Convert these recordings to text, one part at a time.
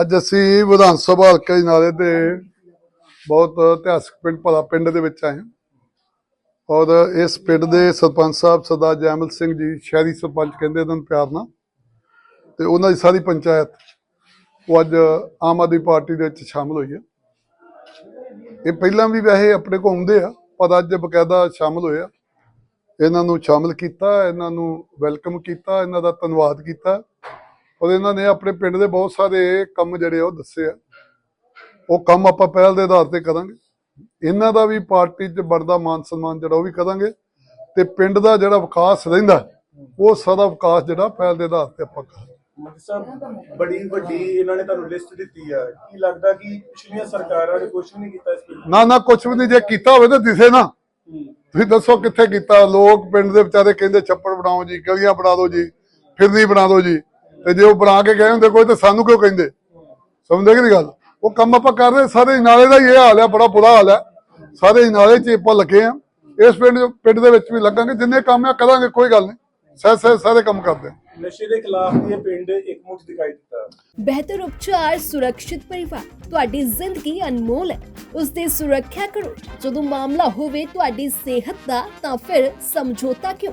ਅੱਜ ਅਸੀਂ ਵਿਧਾਨ ਸਭਾ ਹਲਕੇ ਨਾਲੇ ਦੇ ਬਹੁਤ ਇਤਿਹਾਸਕ ਪਿੰਡ, ਭਲਾ ਪਿੰਡ ਦੇ ਵਿੱਚ ਆਏ ਹਾਂ। ਔਰ ਇਸ ਪਿੰਡ ਦੇ ਸਰਪੰਚ ਸਾਹਿਬ ਸਰਦਾਰ ਜੈਮਲ ਸਿੰਘ ਜੀ ਸ਼ਹਿਰੀ ਸਰਪੰਚ ਕਹਿੰਦੇ ਇਹਨਾਂ ਨੂੰ ਪਿਆਰ ਨਾਲ। ਤੇ ਉਹਨਾਂ ਦੀ ਸਾਰੀ ਪੰਚਾਇਤ ਉਹ ਅੱਜ ਆਮ ਆਦਮੀ ਪਾਰਟੀ ਦੇ ਵਿੱਚ ਸ਼ਾਮਲ ਹੋਈ ਹੈ। ਇਹ ਪਹਿਲਾਂ ਵੀ ਵੈਸੇ ਆਪਣੇ ਕੋਲ ਆਉਂਦੇ ਆ, ਪਰ ਅੱਜ ਬਕਾਇਦਾ ਸ਼ਾਮਲ ਹੋਇਆ ਇਹਨਾਂ ਨੂੰ ਸ਼ਾਮਲ ਕੀਤਾ, ਇਹਨਾਂ ਨੂੰ ਵੈਲਕਮ ਕੀਤਾ, ਇਹਨਾਂ ਦਾ ਧੰਨਵਾਦ ਕੀਤਾ। ਔਰ ਇਹਨਾਂ ਨੇ ਆਪਣੇ ਪਿੰਡ ਦੇ ਬਹੁਤ ਸਾਰੇ ਕੰਮ ਜਿਹੜੇ ਉਹ ਦੱਸੇ ਆ। ਉਹ ਕੰਮ ਆਪਾਂ ਪਹਿਲ ਦੇ ਆਧਾਰ ਤੇ ਕਰਾਂਗੇ। ਇਹਨਾਂ ਦਾ ਵੀ ਪਾਰਟੀ 'ਚ ਬਣਦਾ ਮਾਨ ਸਨਮਾਨ ਜਿਹੜਾ ਉਹ ਵੀ ਕਰਾਂਗੇ। ਤੇ ਪਿੰਡ ਦਾ ਜਿਹੜਾ ਵਿਕਾਸ ਰਹਿੰਦਾ ਉਹ ਸਾਰਾ ਵਿਕਾਸ ਜਿਹੜਾ ਪਹਿਲ ਦੇ ਆਧਾਰ ਤੇ ਆਪਾਂ ਕਰਾਂਗੇ। ਸਾਹਿਬ ਬੜੀ ਵੱਡੀ ਇਹਨਾਂ ਨੇ ਤੁਹਾਨੂੰ ਲਿਸਟ ਦਿੱਤੀ ਆ। ਕੀ ਲੱਗਦਾ ਕਿ ਪਿਛਲੀਆਂ ਸਰਕਾਰਾਂ ਨੇ ਕੁਝ ਵੀ ਨਹੀਂ ਕੀਤਾ ਇਸ ਪਿੰਡ ਨਾ ਨਾ ਕੁਛ ਵੀ ਨਹੀਂ। ਜੇ ਕੀਤਾ ਹੋਵੇ ਤਾਂ ਦਿਸੇ ਨਾ। ਤੁਸੀਂ ਦੱਸੋ ਕਿੱਥੇ ਕੀਤਾ? ਲੋਕ ਪਿੰਡ ਦੇ ਵਿਚਾਰੇ ਕਹਿੰਦੇ ਛੱਪੜ ਬਣਾਓ ਜੀ ਗਲੀਆਂ ਬਣਾ ਦਿਓ ਜੀ ਫਿਰਨੀ ਬਣਾ ਦਿਓ ਜੀ। ਤੇ ਜੇ ਉਹ ਬਣਾ ਕੇ ਗਏ ਹੁੰਦੇ ਕੋਈ ਤਾਂ ਸਾਨੂੰ ਕਿਉਂ ਕਹਿੰਦੇ? ਸਮਝਦੇ ਕਿ ਨਹੀਂ ਗੱਲ? ਉਹ ਕੰਮ ਆਪਾਂ ਕਰ ਰਹੇ ਸਾਰੇ ਨਾਲੇ ਦਾ ਹੀ ਇਹ ਹਾਲ ਹੈ ਬੜਾ ਬੁਰਾ ਹਾਲ ਹੈ। ਸਾਰੇ ਨਾਲੇ 'ਚ ਆਪਾਂ ਲੱਗੇ ਆ ਇਸ ਪਿੰਡ ਪਿੰਡ ਦੇ ਵਿੱਚ ਵੀ ਲੱਗਾਂਗੇ ਜਿੰਨੇ ਕੰਮ ਆ ਕਰਾਂਗੇ ਕੋਈ ਗੱਲ ਨਹੀਂ। ਸਹਿ ਸਹਿ ਸਾਰੇ ਕੰਮ ਕਰਦੇ ਨਸ਼ੇ ਦੇ ਖਿਲਾਫ ਇਹ ਪਿੰਡ ਇੱਕਮੁੱਠ ਦਿਖਾਈ ਦਿੱਤਾ। ਬਿਹਤਰ ਉਪਚਾਰ ਸੁਰੱਖਿਅਤ ਪਰਿਵਾਰ ਤੁਹਾਡੀ ਜ਼ਿੰਦਗੀ ਅਨਮੋਲ ਹੈ। ਉਸ ਦੀ ਸੁਰੱਖਿਆ ਕਰੋ। ਜਦੋਂ ਮਾਮਲਾ ਹੋਵੇ ਤੁਹਾਡੀ ਸਿਹਤ ਦਾ ਤਾਂ ਫਿਰ ਸਮਝੌਤਾ ਕਿਉਂ?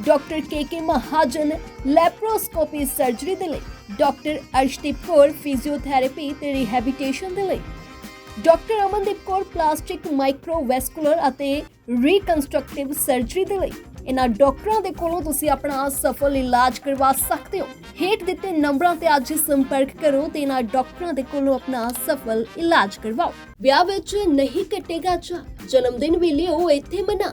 doctor K Mahajan laparoscopy surgery ਦੇ ਲਈ, ਡਾਕਟਰ ਅਰਸ਼ਦੀਪ ਕੌਰ ਫਿਜ਼ੀਓਥੈਰੇਪੀ ਤੇ ਰਿਹੈਬਿਟੇਸ਼ਨ ਦੇ ਲਈ, doctor Amandeep Kaur plastic microvascular ਅਤੇ ਰੀਕਨਸਟਰਕਟਿਵ ਸਰਜਰੀ ਦੇ ਲਈ। ਇਹਨਾਂ ਡਾਕਟਰਾਂ ਦੇ ਕੋਲੋਂ ਤੁਸੀਂ ਆਪਣਾ ਸਫਲ ਇਲਾਜ ਕਰਵਾ ਸਕਦੇ ਹੋ। ਹੇਠ ਦਿੱਤੇ ਨੰਬਰਾਂ ਤੇ ਅੱਜ ਸੰਪਰਕ ਕਰੋ ਤੇ ਇਹਨਾਂ ਡਾਕਟਰਾਂ ਦੇ ਕੋਲੋਂ ਆਪਣਾ ਸਫਲ ਇਲਾਜ ਕਰਵਾਓ। ਵਿਆਹ ਵਿੱਚ ਨਹੀਂ ਕੱਟੇਗਾ ਚਾ ਜਨਮ ਦਿਨ ਵੀ ਲਿਓ ਇੱਥੇ ਮਨਾ।